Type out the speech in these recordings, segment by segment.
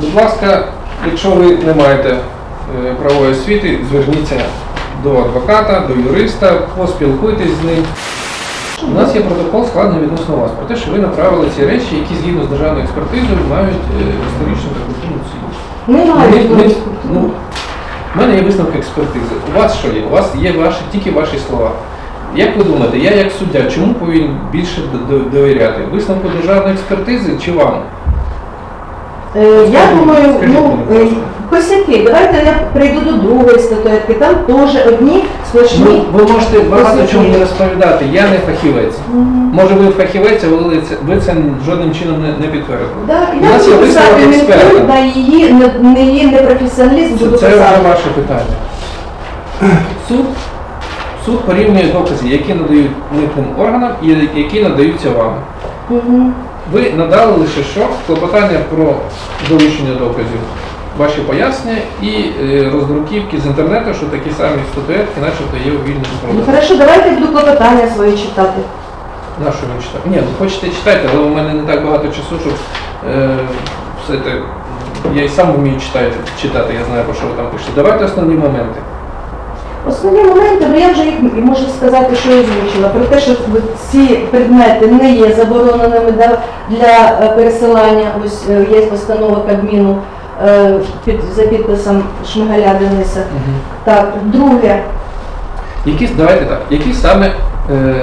Будь ласка, якщо ви не маєте е, правової освіти, зверніться до адвоката, до юриста, поспілкуйтесь з ним. У нас є протокол складений відносно вас про те, що ви направили ці речі, які згідно з державною експертизою мають е, історичну та культурну цінність. Немає. Ми- ми- ну, У мене є висновок експертизи. У вас що є? У вас є ваші, тільки ваші слова. Як ви думаєте, я як суддя, чому повинен більше довіряти? Висновку державної експертизи чи вам? Е, Я думаю, ну е, косяки. Давайте я прийду до другої статуетки. Там теж одні сплошні. Ну, ви можете багато Косяки. чому не розповідати. Я не фахівець. Може ви фахівець, але це, ви це жодним чином не, не підтвердили. Да, У я нас є буду висновок писати експерта. на її не, не її непрофесіоналізм Це, буду це вже писати. ваше питання. Суд, суд порівнює докази, які надають митним органам і які надаються вам. Мгм. Ви надали лише що? Клопотання про долучення доказів, ваші пояснення і е, роздруківки з інтернету, що такі самі статуетки, начебто є у вільному Ну хорошо, давайте я буду клопотання свої читати. На що ви читаєте? Ні, ну хочете читайте, але у мене не так багато часу, щоб е, все це. Я і сам вмію читати, читати, я знаю, про що ви там пишете. Давайте основні моменти. Основні моменти, ну я вже їх можу сказати, що я озвучила. Про те, що ці предмети не є забороненими для, е, пересилання. Ось е, є постанова Кабміну е, під, за підписом Шмигаля Дениса. Так, друге, Які, давайте так, які саме е,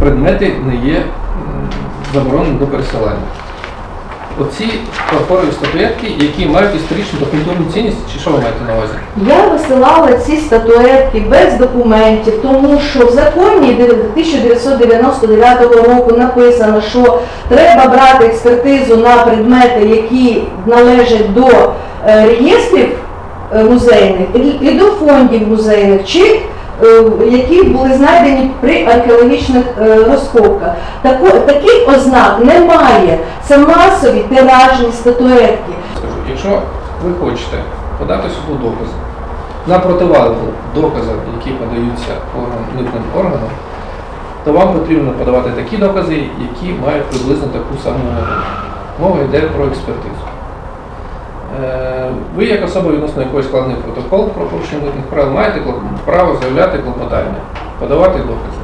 предмети не є заборонені до пересилання? Оці фарфорові статуетки, які мають історичну та цінність, чи що ви маєте на увазі? я висилала ці статуетки без документів, тому що в законі 1999 року написано, що треба брати експертизу на предмети, які належать до е, реєстрів е, музейних і- до фондів музейних, чи які були знайдені при археологічних е, розкопках. Таких ознак немає. Це масові тиражні статуетки. Якщо ви хочете подати суду докази на противагу доказам, які подаються орган, митним органам, то вам потрібно подавати такі докази, які мають приблизно таку саму вагу. Мова йде про експертизу. Е, Ви, як особа, відносно якої складний протокол про порушення митних правил, маєте право заявляти клопотання, подавати докази.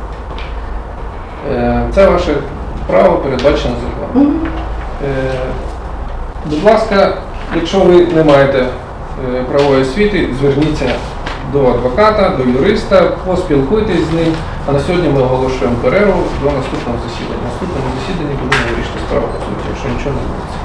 Е, Це ваше право передбачено законом. Е, Будь ласка, якщо ви не маєте правової освіти, зверніться до адвоката, до юриста, поспілкуйтесь з ним. А на сьогодні ми оголошуємо перерву до наступного засідання. На наступному засіданні будемо вирішити справу по суті, якщо нічого не зміниться.